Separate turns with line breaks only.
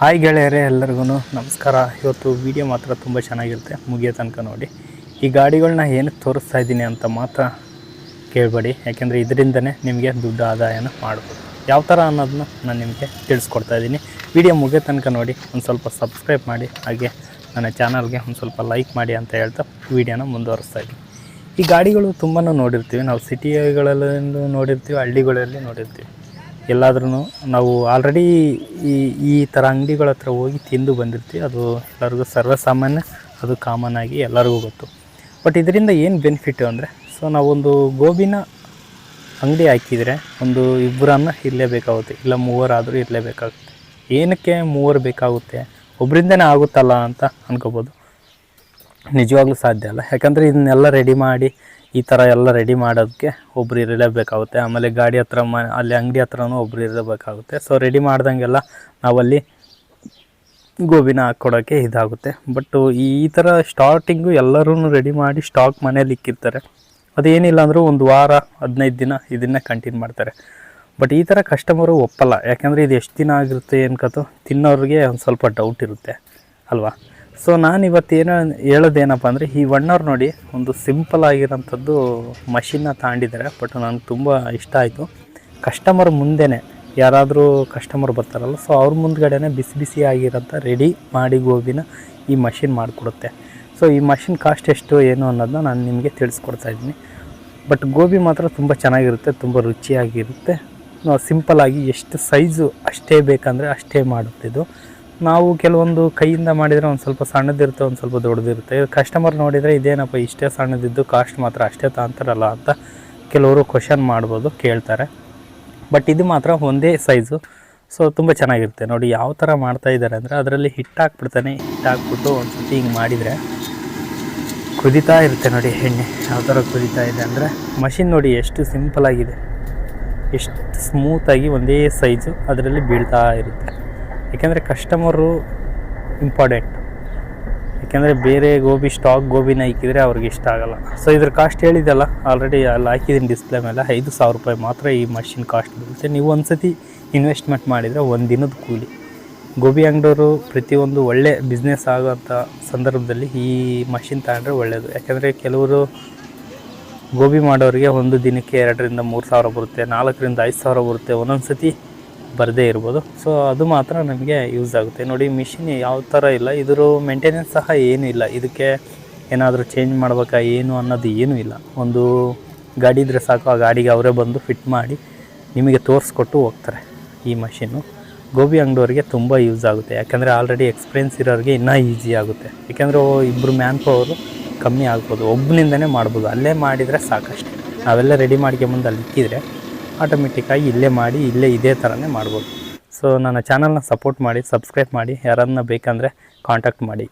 Hi ಗೆಳೆಯರೇ ಎಲ್ಲರಿಗೂ ನಮಸ್ಕಾರ. ಇವತ್ತು ವಿಡಿಯೋ ಮಾತ್ರ ತುಂಬ ಚೆನ್ನಾಗಿರುತ್ತೆ. ಮುಗಿಯೋ ತನಕ ನೋಡಿ. ಈ ಗಾಡಿಗಳನ್ನ ಏನಕ್ಕೆ ತೋರಿಸ್ತಾ ಇದ್ದೀನಿ ಅಂತ ಮಾತ್ರ ಕೇಳಬೇಡಿ. ಯಾಕೆಂದರೆ ಇದರಿಂದನೇ ನಿಮಗೆ ದುಡ್ಡು ಆದಾಯನ ಮಾಡ್ಬೋದು. ಯಾವ ಥರ ಅನ್ನೋದನ್ನ ನಾನು ನಿಮಗೆ ತಿಳಿಸ್ಕೊಡ್ತಾ ಇದ್ದೀನಿ. ವಿಡಿಯೋ ಮುಗಿಯೋ ತನಕ ನೋಡಿ, ಒಂದು ಸ್ವಲ್ಪ ಸಬ್ಸ್ಕ್ರೈಬ್ ಮಾಡಿ, ಹಾಗೆ ನನ್ನ ಚಾನಲ್ಗೆ ಒಂದು ಸ್ವಲ್ಪ ಲೈಕ್ ಮಾಡಿ ಅಂತ ಹೇಳ್ತಾ ವಿಡಿಯೋನ ಮುಂದುವರಿಸ್ತಾ ಇದ್ದೀನಿ. ಈ ಗಾಡಿಗಳು ತುಂಬಾ ನೋಡಿರ್ತೀವಿ. ನಾವು ಸಿಟಿಗಳಲ್ಲೂ ನೋಡಿರ್ತೀವಿ, ಹಳ್ಳಿಗಳಲ್ಲಿ ನೋಡಿರ್ತೀವಿ. ಎಲ್ಲಾದ್ರೂ ನಾವು ಆಲ್ರೆಡಿ ಈ ಈ ಥರ ಅಂಗಡಿಗಳ ಹತ್ರ ಹೋಗಿ ತಿಂದು ಬಂದಿರ್ತೀವಿ. ಅದು ಎಲ್ಲರಿಗೂ ಸರ್ವಸಾಮಾನ್ಯ, ಅದು ಕಾಮನ್ ಆಗಿ ಎಲ್ಲರಿಗೂ ಗೊತ್ತು. ಬಟ್ ಇದರಿಂದ ಏನು ಬೆನಿಫಿಟ್ ಅಂದರೆ ಸೊ ನಾವೊಂದು ಗೋಬಿನ ಅಂಗಡಿ ಹಾಕಿದರೆ ಒಂದು ಇಬ್ಬರನ್ನ ಇರಲೇಬೇಕಾಗುತ್ತೆ ಇಲ್ಲ ಮೂವರಾದರೂ ಇರಲೇಬೇಕಾಗುತ್ತೆ ಏನಕ್ಕೆ ಮೂವರು ಬೇಕಾಗುತ್ತೆ? ಒಬ್ಬರಿಂದನೇ ಆಗುತ್ತಲ್ಲ ಅಂತ ಅನ್ಕೋಬೋದು. ನಿಜವಾಗ್ಲೂ ಸಾಧ್ಯ ಅಲ್ಲ. ಯಾಕಂದರೆ ಇದನ್ನೆಲ್ಲ ರೆಡಿ ಮಾಡಿ, ಈ ಥರ ಎಲ್ಲ ರೆಡಿ ಮಾಡೋದಕ್ಕೆ ಒಬ್ರು ಇರಲೇಬೇಕಾಗುತ್ತೆ. ಆಮೇಲೆ ಗಾಡಿ ಹತ್ರ ಮ, ಅಲ್ಲಿ ಅಂಗಡಿ ಹತ್ರನೂ ಒಬ್ರು ಇರಲೇಬೇಕಾಗುತ್ತೆ. ಸೊ ರೆಡಿ ಮಾಡ್ದಂಗೆಲ್ಲ ನಾವಲ್ಲಿ ಗೋಬಿನ ಹಾಕ್ಕೊಡೋಕ್ಕೆ ಇದಾಗುತ್ತೆ. ಬಟ್ ಈ ಥರ ಸ್ಟಾರ್ಟಿಂಗು ಎಲ್ಲರೂ ರೆಡಿ ಮಾಡಿ ಸ್ಟಾಕ್ ಮನೇಲಿ ಇಕ್ಕಿರ್ತಾರೆ. ಅದೇನಿಲ್ಲ ಅಂದರೂ ಒಂದು ವಾರ, ಹದಿನೈದು ದಿನ ಇದನ್ನೇ ಕಂಟಿನ್ಯೂ ಮಾಡ್ತಾರೆ. ಬಟ್ ಈ ಥರ ಕಸ್ಟಮರು ಒಪ್ಪಲ್ಲ. ಯಾಕಂದರೆ ಇದು ಎಷ್ಟು ದಿನ ಆಗಿರುತ್ತೆ ಅನ್ಕೋತು ತಿನ್ನೋರಿಗೆ ಒಂದು ಸ್ವಲ್ಪ ಡೌಟ್ ಇರುತ್ತೆ. ಅಲ್ವಾ? ಸೊ ನಾನು ಇವತ್ತು ಏನೋ ಹೇಳೋದೇನಪ್ಪ ಅಂದರೆ, ಈ ಒಣ್ಣವ್ರು ನೋಡಿ ಒಂದು ಸಿಂಪಲ್ ಆಗಿರೋಂಥದ್ದು ಮಷಿನ್ನ ತಾಂಡಿದ್ದಾರೆ ಬಟ್ ನನಗೆ ತುಂಬ ಇಷ್ಟ ಆಯಿತು. ಕಸ್ಟಮರ್ ಮುಂದೆನೇ ಯಾರಾದರೂ ಕಸ್ಟಮರ್ ಬರ್ತಾರಲ್ಲ ಸೊ ಅವ್ರ ಮುಂದ್ಗಡೆನೇ ಬಿಸಿ ಬಿಸಿ ಆಗಿರೋಂಥ ರೆಡಿ ಮಾಡಿ ಗೋಬಿನ ಈ ಮಷಿನ್ ಮಾಡಿಕೊಡುತ್ತೆ. ಸೊ ಈ ಮಷಿನ್ ಕಾಸ್ಟ್ ಎಷ್ಟು, ಏನು ಅನ್ನೋದನ್ನ ನಾನು ನಿಮಗೆ ತಿಳಿಸ್ಕೊಡ್ತಾ ಇದ್ದೀನಿ. ಬಟ್ ಗೋಬಿ ಮಾತ್ರ ತುಂಬ ಚೆನ್ನಾಗಿರುತ್ತೆ, ತುಂಬ ರುಚಿಯಾಗಿರುತ್ತೆ. ಸಿಂಪಲ್ಲಾಗಿ ಎಷ್ಟು ಸೈಜು ಅಷ್ಟೇ ಬೇಕಂದರೆ ಅಷ್ಟೇ ಮಾಡುತ್ತಿದ್ದು ನಾವು ಕೆಲವೊಂದು ಕೈಯಿಂದ ಮಾಡಿದರೆ ಒಂದು ಸ್ವಲ್ಪ ಸಣ್ಣದಿರುತ್ತೆ ಒಂದು ಸ್ವಲ್ಪ ದೊಡ್ಡದಿರುತ್ತೆ ಕಸ್ಟಮರ್ ನೋಡಿದರೆ ಇದೇನಪ್ಪ, ಇಷ್ಟೇ ಸಣ್ಣದಿದ್ದು ಕಾಸ್ಟ್ ಮಾತ್ರ ಅಷ್ಟೇ ತಾಂತಾರಲ್ಲ ಅಂತ ಕೆಲವರು ಕ್ವಶನ್ ಮಾಡ್ಬೋದು, ಕೇಳ್ತಾರೆ. ಬಟ್ ಇದು ಮಾತ್ರ ಒಂದೇ ಸೈಜು ಸೊ ತುಂಬ ಚೆನ್ನಾಗಿರುತ್ತೆ. ನೋಡಿ, ಯಾವ ಥರ ಮಾಡ್ತಾ ಇದ್ದಾರೆ ಅಂದರೆ ಅದರಲ್ಲಿ ಹಿಟ್ಟು ಹಾಕ್ಬಿಡ್ತಾನೆ ಹಿಟ್ಟು ಹಾಕ್ಬಿಟ್ಟು ಒಂದು ಸತಿ ಹಿಂಗೆ ಮಾಡಿದರೆ ಕುದಿತಾ ಇರುತ್ತೆ ನೋಡಿ ಎಣ್ಣೆ. ಯಾವ ಥರ ಕುದಿತಾ ಇದೆ ಅಂದರೆ ಮಷಿನ್ ನೋಡಿ ಎಷ್ಟು ಸಿಂಪಲ್ ಆಗಿದೆ. ಎಷ್ಟು ಸ್ಮೂತಾಗಿ ಒಂದೇ ಸೈಜು ಅದರಲ್ಲಿ ಬೀಳ್ತಾ ಇರುತ್ತೆ. ಯಾಕೆಂದರೆ ಕಸ್ಟಮರು ಇಂಪಾರ್ಟೆಂಟ್ ಯಾಕೆಂದರೆ ಬೇರೆ ಗೋಬಿ ಸ್ಟಾಕ್ ಗೋಬಿನ ಹಾಕಿದರೆ ಅವ್ರಿಗೆ ಇಷ್ಟ ಆಗಲ್ಲ. ಸೊ ಇದ್ರ ಕಾಸ್ಟ್ ಹೇಳಿದಲ್ಲ ಆಲ್ರೆಡಿ ಅಲ್ಲಿ ಹಾಕಿದ್ದೀನಿ ಡಿಸ್ಪ್ಲೇ ಮೇಲೆ, ಐದು ಸಾವಿರ ರೂಪಾಯಿ ಮಾತ್ರ ಈ ಮಷಿನ್ ಕಾಸ್ಟ್ ಬೀಳುತ್ತೆ. ನೀವು ಒಂದು ಸತಿ ಇನ್ವೆಸ್ಟ್ಮೆಂಟ್ ಮಾಡಿದರೆ ಒಂದು ದಿನದ ಕೂಲಿ. ಗೋಬಿ ಅಂಗಡಿಯವರು ಪ್ರತಿಯೊಂದು ಒಳ್ಳೆ ಬಿಸ್ನೆಸ್ ಆಗೋಂಥ ಸಂದರ್ಭದಲ್ಲಿ ಈ ಮಷಿನ್ ತಗೊಂಡ್ರೆ ಒಳ್ಳೆಯದು ಯಾಕೆಂದರೆ ಕೆಲವರು ಗೋಬಿ ಮಾಡೋರಿಗೆ ಒಂದು ದಿನಕ್ಕೆ ಎರಡರಿಂದ ಮೂರು ಸಾವಿರ ಬರುತ್ತೆ, ನಾಲ್ಕರಿಂದ ಐದು ಸಾವಿರ ಬರುತ್ತೆ. ಒಂದೊಂದು ಸತಿ ಬರದೇ ಇರ್ಬೋದು. ಸೊ ಅದು ಮಾತ್ರ ನಮಗೆ ಯೂಸ್ ಆಗುತ್ತೆ. ನೋಡಿ ಮಿಷಿನ್ ಯಾವ ಥರ ಇಲ್ಲ. ಇದ್ರ ಮೇಂಟೆನೆನ್ಸ್ ಸಹ ಏನೂ ಇಲ್ಲ. ಇದಕ್ಕೆ ಏನಾದರೂ ಚೇಂಜ್ ಮಾಡಬೇಕಾ, ಏನು ಅನ್ನೋದು ಏನೂ ಇಲ್ಲ. ಒಂದು ಗಾಡಿ ಇದ್ರೆ ಸಾಕು, ಆ ಗಾಡಿಗೆ ಅವರೇ ಬಂದು ಫಿಟ್ ಮಾಡಿ ನಿಮಗೆ ತೋರಿಸ್ಕೊಟ್ಟು ಹೋಗ್ತಾರೆ ಈ ಮಷಿನ್ನು ಗೋಬಿ ಅಂಗಡಿಯವ್ರಿಗೆ ತುಂಬ ಯೂಸ್ ಆಗುತ್ತೆ. ಯಾಕೆಂದರೆ ಆಲ್ರೆಡಿ ಎಕ್ಸ್ಪೀರಿಯನ್ಸ್ ಇರೋರಿಗೆ ಇನ್ನೂ ಈಸಿ ಆಗುತ್ತೆ. ಯಾಕೆಂದರೆ ಇಬ್ಬರು ಮ್ಯಾನ್ ಪವರು ಕಮ್ಮಿ ಆಗ್ಬೋದು. ಒಬ್ಬನಿಂದನೇ ಮಾಡ್ಬೋದು. ಅಲ್ಲೇ ಮಾಡಿದರೆ ಸಾಕಷ್ಟು. ನಾವೆಲ್ಲ ರೆಡಿ ಮಾಡ್ಕೊಂಬಂದು ಅಲ್ಲಿ ಇಕ್ಕಿದ್ರೆ ಆಟೋಮೆಟಿಕ್ಕಾಗಿ ಇಲ್ಲೇ ಮಾಡಿ, ಇಲ್ಲೇ ಇದೇ ಥರನೇ ಮಾಡ್ಬೋದು. ಸೊ ನನ್ನ ಚಾನಲ್ನ ಸಪೋರ್ಟ್ ಮಾಡಿ ಸಬ್ಸ್ಕ್ರೈಬ್ ಮಾಡಿ, ಯಾರನ್ನ ಬೇಕಂದರೆ ಕಾಂಟ್ಯಾಕ್ಟ್ ಮಾಡಿ.